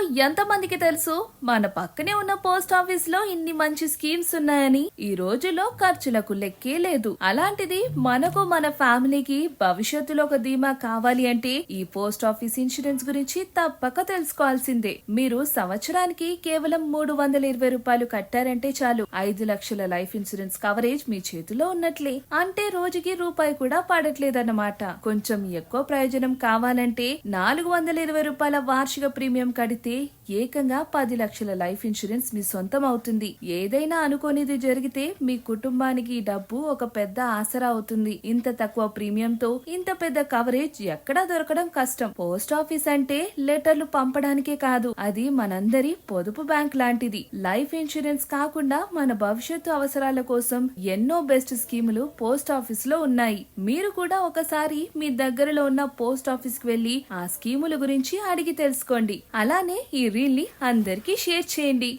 ఎంతమందికి తెలుసు? మన పక్కనే ఉన్న పోస్ట్ ఆఫీస్లో ఇన్ని మంచి స్కీమ్స్ ఉన్నాయని ఈ రోజుల్లో ఖర్చులకు లెక్కే లేదు. అలాంటిది మనకు మన ఫ్యామిలీకి భవిష్యత్తులో ఒక ధీమా కావాలి అంటే ఈ పోస్ట్ ఆఫీస్ ఇన్సూరెన్స్ గురించి తప్పక తెలుసుకోవాల్సిందే. మీరు సంవత్సరానికి కేవలం మూడు వందల ఇరవై రూపాయలు కట్టారంటే చాలు. ఐదు లక్షల లైఫ్ ఇన్సూరెన్స్ కవరేజ్ మీ చేతిలో ఉన్నట్లే. అంటే రోజుకి రూపాయి కూడా పడట్లేదన్నమాట. కొంచెం ఎక్కువ ప్రయోజనం కావాలంటే నాలుగు వందల ఇరవై రూపాయల వార్షిక ప్రీమియం కడితే ఏకంగా పది లక్షల లైఫ్ ఇన్సూరెన్స్ మీ సొంతం అవుతుంది. ఏదైనా అనుకోనిది జరిగితే మీ కుటుంబానికి ఈ డబ్బు ఒక పెద్ద ఆసరా అవుతుంది. ఇంత తక్కువ ప్రీమియంతో ఇంత పెద్ద కవరేజ్ ఎక్కడా దొరకడం కష్టం. పోస్ట్ ఆఫీస్ అంటే లెటర్లు పంపడానికే కాదు అది మనందరి పొదుపు బ్యాంక్ లాంటిది. లైఫ్ ఇన్సూరెన్స్ కాకుండా మన భవిష్యత్తు అవసరాల కోసం ఎన్నో బెస్ట్ స్కీములు పోస్ట్ ఆఫీస్లో ఉన్నాయి. మీరు కూడా ఒకసారి మీ దగ్గరలో ఉన్న పోస్ట్ ఆఫీస్కి వెళ్ళి ఆ స్కీముల గురించి అడిగి తెలుసుకోండి. అలానే ఈ రీల్ని అందరికీ షేర్ చేయండి.